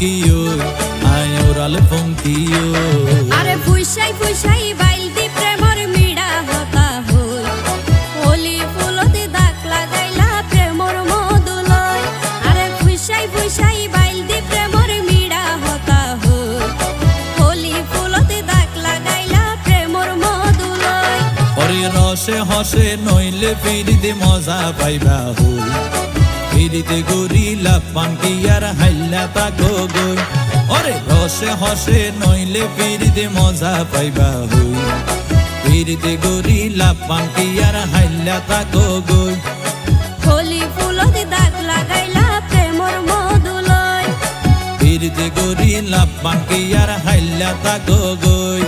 গিও আয় ওরাল পঙ্কিও আরে ফুইসাই ফুইসাই বাইলতি প্রেমর মিড়া হতা হই। হোলি ফুলতে দাগ লাগাইলা প্রেমর মধুলয় আরে ফুইসাই ফুইসাই বাইলতি প্রেমর মিড়া হতা হই। হোলি ফুলতে দাগ লাগাইলা প্রেমর মধুলয় ওরে রসে হসে নইলে ফিরিতে মজা পাইবা হই। ফিরিতে গরিলা পাঙ্কি আর হাইলা তাকো গই ওরে রসে হসে নইলে ফিরিতে মজা পাইবা হই। ফিরিতে গরিলা পাঙ্কি আর হাইলা তাকো গই হোলি ফুলতে দাগ লাগাইলা প্রেমর মধুলয়। ফিরিতে গরিলা পাঙ্কি আর হাইলা তাকো গই